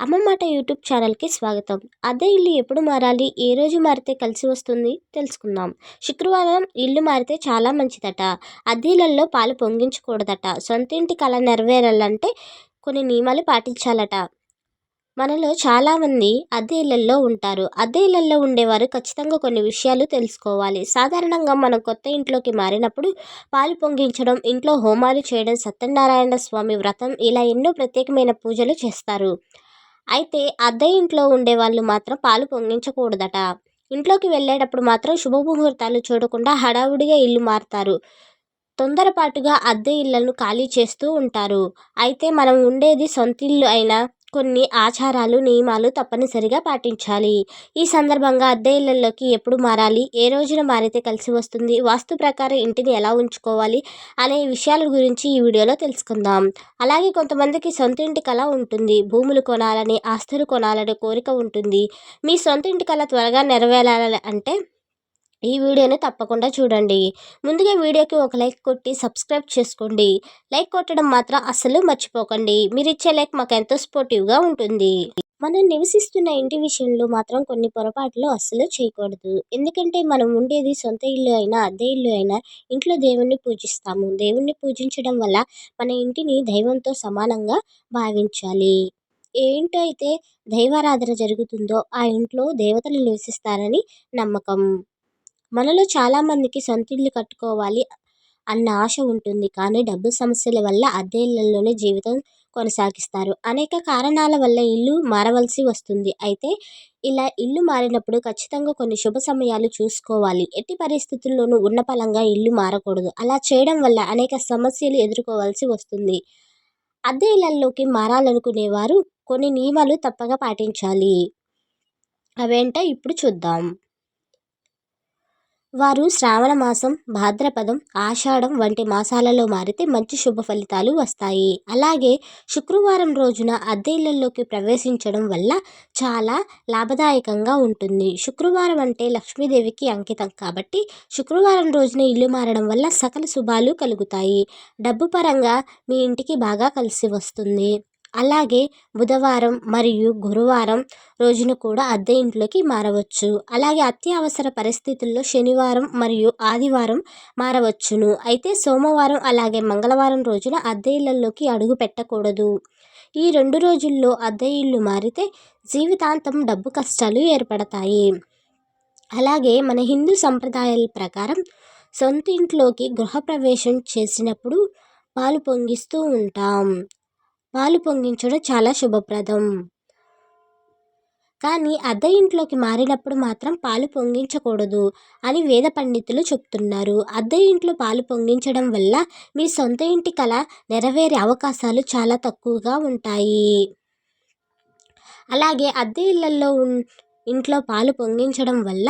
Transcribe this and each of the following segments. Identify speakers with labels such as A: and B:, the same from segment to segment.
A: అమ్మ మాట యూట్యూబ్ ఛానల్కి స్వాగతం. అద్దె ఇల్లు ఎప్పుడు మారాలి? ఏ రోజు మారితే కలిసి వస్తుంది? తెలుసుకుందాం. శుక్రవారం ఇల్లు మారితే చాలా మంచిదట. అద్దీలల్లో పాలు పొంగించకూడదట. సొంత ఇంటి కళ నెరవేరాలంటే కొన్ని నియమాలు పాటించాలట. మనలో చాలామంది అద్దె ఇళ్ళల్లో ఉంటారు. అద్దె ఇళ్ళల్లో ఉండేవారు ఖచ్చితంగా కొన్ని విషయాలు తెలుసుకోవాలి. సాధారణంగా మనం కొత్త ఇంట్లోకి మారినప్పుడు పాలు పొంగించడం ఇంట్లో హోమాలు చేయడం సత్యనారాయణ స్వామి వ్రతం ఇలా ఎన్నో ప్రత్యేకమైన పూజలు చేస్తారు. అయితే అద్దె ఇంట్లో ఉండే వాళ్ళు మాత్రం పాలు పొంగించకూడదట. ఇంట్లోకి వెళ్ళేటప్పుడు మాత్రం శుభముహూర్తాలు చూడకుండా హడావుడిగా ఇల్లు మారుతారు. తొందరపాటుగా అద్దె ఇళ్ళను ఖాళీ చేస్తూ ఉంటారు. అయితే మనం ఉండేది సొంత ఇల్లు అయినా కొన్ని ఆచారాలు నియమాలు తప్పనిసరిగా పాటించాలి. ఈ సందర్భంగా అద్దె ఇళ్ళలోకి ఎప్పుడు మారాలి ఏ రోజున మారితే కలిసి వస్తుంది వాస్తు ప్రకారం ఇంటిని ఎలా ఉంచుకోవాలి అనే విషయాల గురించి ఈ వీడియోలో తెలుసుకుందాం. అలాగే కొంతమందికి సొంత ఇంటి కళ ఉంటుంది భూములు కొనాలని ఆస్తులు కొనాలని కోరిక ఉంటుంది. మీ సొంత ఇంటి కళ త్వరగా నెరవేరాలి అంటే ఈ వీడియోని తప్పకుండా చూడండి. ముందుగా వీడియోకి ఒక లైక్ కొట్టి సబ్స్క్రైబ్ చేసుకోండి. లైక్ కొట్టడం మాత్రం అస్సలు మర్చిపోకండి. మీరు ఇచ్చే లైక్ మాకు ఎంతో స్పోర్టివ్గా ఉంటుంది. మనం నివసిస్తున్న ఇంటి విషయంలో మాత్రం కొన్ని పొరపాట్లు అస్సలు చేయకూడదు. ఎందుకంటే మనం ఉండేది సొంత ఇల్లు అయినా అద్దె ఇల్లు అయినా ఇంట్లో దేవుణ్ణి పూజిస్తాము. దేవుణ్ణి పూజించడం వల్ల మన ఇంటిని దైవంతో సమానంగా భావించాలి. ఏ ఇంట్లో అయితే దైవారాధన జరుగుతుందో ఆ ఇంట్లో దేవతలు నివసిస్తారని నమ్మకం. మనలో చాలామందికి సొంత ఇల్లు కట్టుకోవాలి అన్న ఆశ ఉంటుంది. కానీ డబ్బు సమస్యల వల్ల అద్దె ఇళ్ళలోనే జీవితం కొనసాగిస్తారు. అనేక కారణాల వల్ల ఇల్లు మారవలసి వస్తుంది. అయితే ఇలా ఇల్లు మారినప్పుడు ఖచ్చితంగా కొన్ని శుభ సమయాలు చూసుకోవాలి. ఎట్టి పరిస్థితుల్లోనూ ఉన్న పలంగా ఇల్లు మారకూడదు. అలా చేయడం వల్ల అనేక సమస్యలు ఎదుర్కోవాల్సి వస్తుంది. అద్దె ఇళ్ళలోకి మారాలనుకునేవారు కొన్ని నియమాలు తప్పగా పాటించాలి. అవేంటో ఇప్పుడు చూద్దాం. వారు శ్రావణ మాసం భాద్రపదం ఆషాఢం వంటి మాసాలలో మారితే మంచి శుభ ఫలితాలు వస్తాయి. అలాగే శుక్రవారం రోజున అద్దె ఇళ్ళలోకి ప్రవేశించడం వల్ల చాలా లాభదాయకంగా ఉంటుంది. శుక్రవారం అంటే లక్ష్మీదేవికి అంకితం కాబట్టి శుక్రవారం రోజున ఇల్లు మారడం వల్ల సకల శుభాలు కలుగుతాయి. డబ్బు పరంగా మీ ఇంటికి బాగా కలిసి వస్తుంది. అలాగే బుధవారం మరియు గురువారం రోజున కూడా అద్దె ఇంట్లోకి మారవచ్చు. అలాగే అత్యవసర పరిస్థితుల్లో శనివారం మరియు ఆదివారం మారవచ్చును. అయితే సోమవారం అలాగే మంగళవారం రోజున అద్దె ఇళ్ళలోకి అడుగు పెట్టకూడదు. ఈ రెండు రోజుల్లో అద్దె ఇల్లు మారితే జీవితాంతం డబ్బు కష్టాలు ఏర్పడతాయి. అలాగే మన హిందూ సంప్రదాయాల ప్రకారం సొంత ఇంట్లోకి గృహప్రవేశం చేసినప్పుడు పాలు పొంగిస్తూ ఉంటాం. పాలు పొంగించడం చాలా శుభప్రదం. కానీ అద్దె ఇంట్లోకి మారినప్పుడు మాత్రం పాలు పొంగించకూడదు అని వేద పండితులు చెప్తున్నారు. అద్దె ఇంట్లో పాలు పొంగించడం వల్ల మీ సొంత ఇంటి కళ నెరవేరే అవకాశాలు చాలా తక్కువగా ఉంటాయి. అలాగే అద్దె ఇళ్ళలో ఇంట్లో పాలు పొంగించడం వల్ల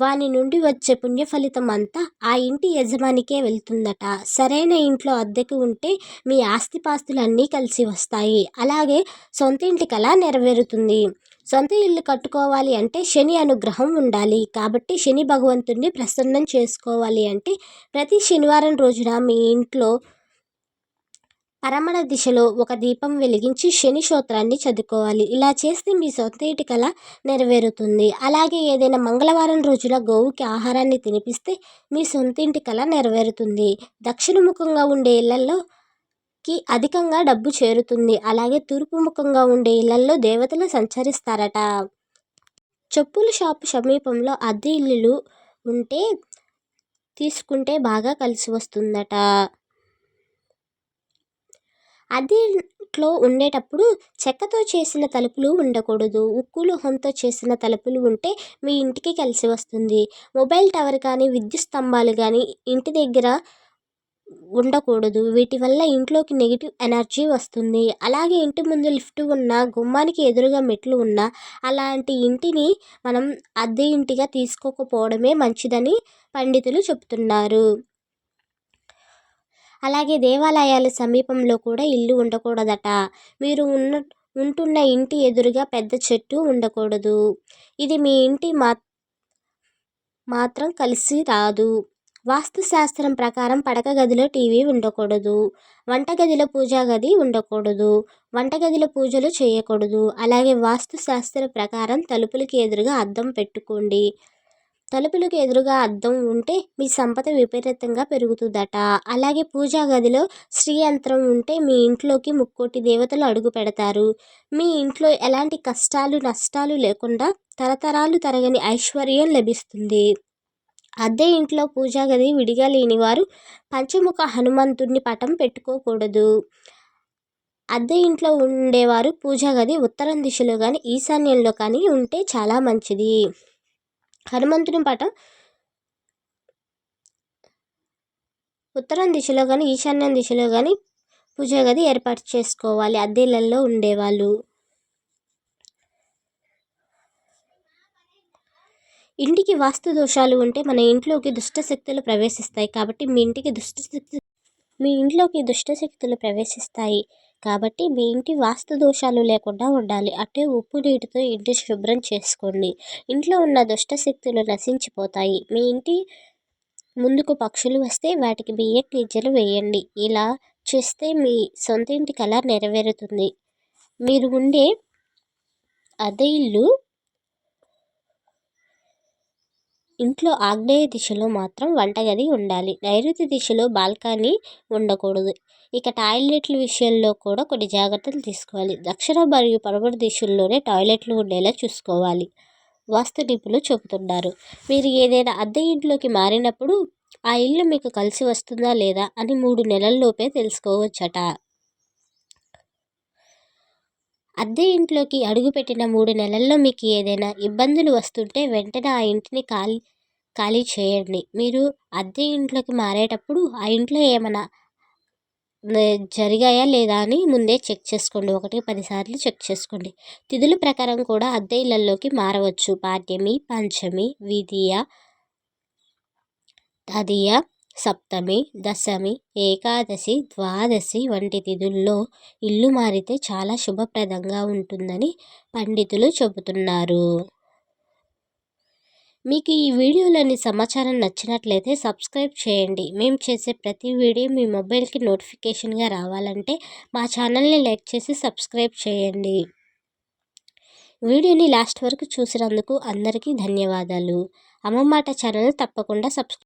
A: వాని నుండి వచ్చే పుణ్య ఫలితం అంతా ఆ ఇంటి యజమానికే వెళ్తుందట. సరైన ఇంట్లో అద్దెకు ఉంటే మీ ఆస్తిపాస్తులు అన్నీ కలిసి వస్తాయి. అలాగే సొంత ఇంటి కళ నెరవేరుతుంది. సొంత ఇల్లు కట్టుకోవాలి అంటే శని అనుగ్రహం ఉండాలి. కాబట్టి శని భగవంతుణ్ణి ప్రసన్నం చేసుకోవాలి అంటే ప్రతి శనివారం రోజున మీ ఇంట్లో పరమణ దిశలో ఒక దీపం వెలిగించి శని స్తోత్రాన్ని చదువుకోవాలి. ఇలా చేస్తే మీ సొంత ఇంటి కళ నెరవేరుతుంది. అలాగే ఏదైనా మంగళవారం రోజున గోవుకి ఆహారాన్ని తినిపిస్తే మీ సొంత ఇంటి కళ నెరవేరుతుంది. దక్షిణముఖంగా ఉండే ఇళ్ళలో కి అధికంగా డబ్బు చేరుతుంది. అలాగే తూర్పు ముఖంగా ఉండే ఇళ్ళలో దేవతలు సంచరిస్తారట. చెప్పుల షాపు సమీపంలో అద్దె ఇల్లులు ఉంటే తీసుకుంటే బాగా కలిసి వస్తుందట. అద్దె ఉండేటప్పుడు చెక్కతో చేసిన తలుపులు ఉండకూడదు. ఉక్కు లోహంతో చేసిన తలుపులు ఉంటే మీ ఇంటికి కలిసి వస్తుంది. మొబైల్ టవర్ కానీ విద్యుత్ స్తంభాలు కానీ ఇంటి దగ్గర ఉండకూడదు. వీటి వల్ల ఇంట్లోకి నెగిటివ్ ఎనర్జీ వస్తుంది. అలాగే ఇంటి ముందు లిఫ్ట్ ఉన్న గుమ్మానికి ఎదురుగా మెట్లు ఉన్న అలాంటి ఇంటిని మనం అద్దె ఇంటిగా తీసుకోకపోవడమే మంచిదని పండితులు చెప్తున్నారు అలాగే దేవాలయాల సమీపంలో కూడా ఇల్లు ఉండకూడదట. మీరు ఉన్న ఉంటున్న ఇంటి ఎదురుగా పెద్ద చెట్టు ఉండకూడదు. ఇది మీ ఇంటి మా మాత్రం కలిసి రాదు. వాస్తుశాస్త్రం ప్రకారం పడక గదిలో టీవీ ఉండకూడదు. వంటగదిలో పూజా గది ఉండకూడదు. వంటగదిలో పూజలు చేయకూడదు. అలాగే వాస్తుశాస్త్ర ప్రకారం తలుపులకి ఎదురుగా అద్దం పెట్టుకోండి. తలుపులకు ఎదురుగా అద్దం ఉంటే మీ సంపద విపరీతంగా పెరుగుతుందట. అలాగే పూజా గదిలో శ్రీ యంత్రం ఉంటే మీ ఇంట్లోకి ముక్కోటి దేవతలు అడుగు పెడతారు. మీ ఇంట్లో ఎలాంటి కష్టాలు నష్టాలు లేకుండా తరతరాలు తరగని ఐశ్వర్యం లభిస్తుంది. అద్దె ఇంట్లో పూజా గది విడిగా లేనివారు పంచముఖ హనుమంతుడిని పటం పెట్టుకోకూడదు. అద్దె ఇంట్లో ఉండేవారు పూజా గది ఉత్తరం దిశలో కానీ ఈశాన్యంలో కానీ ఉంటే చాలా మంచిది. హనుమంతుని పటం ఉత్తరం దిశలో కానీ ఈశాన్యం దిశలో కానీ పూజ గది ఏర్పాటు చేసుకోవాలి. అద్దెలలో ఉండేవాళ్ళు. ఇంటికి వాస్తు దోషాలు ఉంటే మన ఇంట్లోకి దుష్ట శక్తులు ప్రవేశిస్తాయి. కాబట్టి మీ ఇంటికి దుష్ట శక్తి మీ ఇంట్లోకి దుష్ట శక్తులు ప్రవేశిస్తాయి. కాబట్టి మీ ఇంటి వాస్తు దోషాలు లేకుండా ఉండాలి. అంటే ఉప్పు నీటితో ఇంటి శుభ్రం చేసుకోండి. ఇంట్లో ఉన్న దుష్ట శక్తులు నశించిపోతాయి. మీ ఇంటి ముందుకు పక్షులు వస్తే వాటికి బియ్యం గింజలు వేయండి. ఇలా చేస్తే మీ సొంత ఇంటి కళ నెరవేరుతుంది. మీరు ఉండే అదే ఇల్లు ఇంట్లో ఆగ్నేయ దిశలో మాత్రం వంటగది ఉండాలి. నైరుతి దిశలో బాల్కనీ ఉండకూడదు. ఇక టాయిలెట్ల విషయంలో కూడా కొన్ని జాగ్రత్తలు తీసుకోవాలి. దక్షిణ మరియు పడమటి దిశల్లోనే టాయిలెట్లు ఉండేలా చూసుకోవాలి. వాస్తు నిపుణులు చెబుతున్నారు. మీరు ఏదైనా అద్దె ఇంట్లోకి మారినప్పుడు ఆ ఇల్లు మీకు కలిసి వస్తుందా లేదా అని మూడు నెలల్లోపే తెలుసుకోవచ్చట. అద్దె ఇంట్లోకి అడుగుపెట్టిన మూడు నెలల్లో మీకు ఏదైనా ఇబ్బందులు వస్తుంటే వెంటనే ఆ ఇంటిని ఖాళీ ఖాళీ చేయండి. మీరు అద్దె ఇంట్లోకి మారేటప్పుడు ఆ ఇంట్లో ఏమైనా జరిగాయా లేదా అని ముందే చెక్ చేసుకోండి. ఒకటి పదిసార్లు చెక్ చేసుకోండి. తిథుల ప్రకారం కూడా అద్దె ఇళ్ళలోకి మారవచ్చు. పాడ్యమి పంచమి విధియ తదియ సప్తమి దశమి ఏకాదశి ద్వాదశి వంటి తిథుల్లో ఇల్లు మారితే చాలా శుభప్రదంగా ఉంటుందని పండితులు చెబుతున్నారు. మీకు ఈ వీడియోలోని సమాచారం నచ్చినట్లయితే సబ్స్క్రైబ్ చేయండి. మేము చేసే ప్రతి వీడియో మీ మొబైల్కి నోటిఫికేషన్గా రావాలంటే మా ఛానల్ని లైక్ చేసి సబ్స్క్రైబ్ చేయండి. వీడియోని లాస్ట్ వరకు చూసినందుకు అందరికీ ధన్యవాదాలు. అమ్మమాట ఛానల్ తప్పకుండా సబ్స్క్రైబ్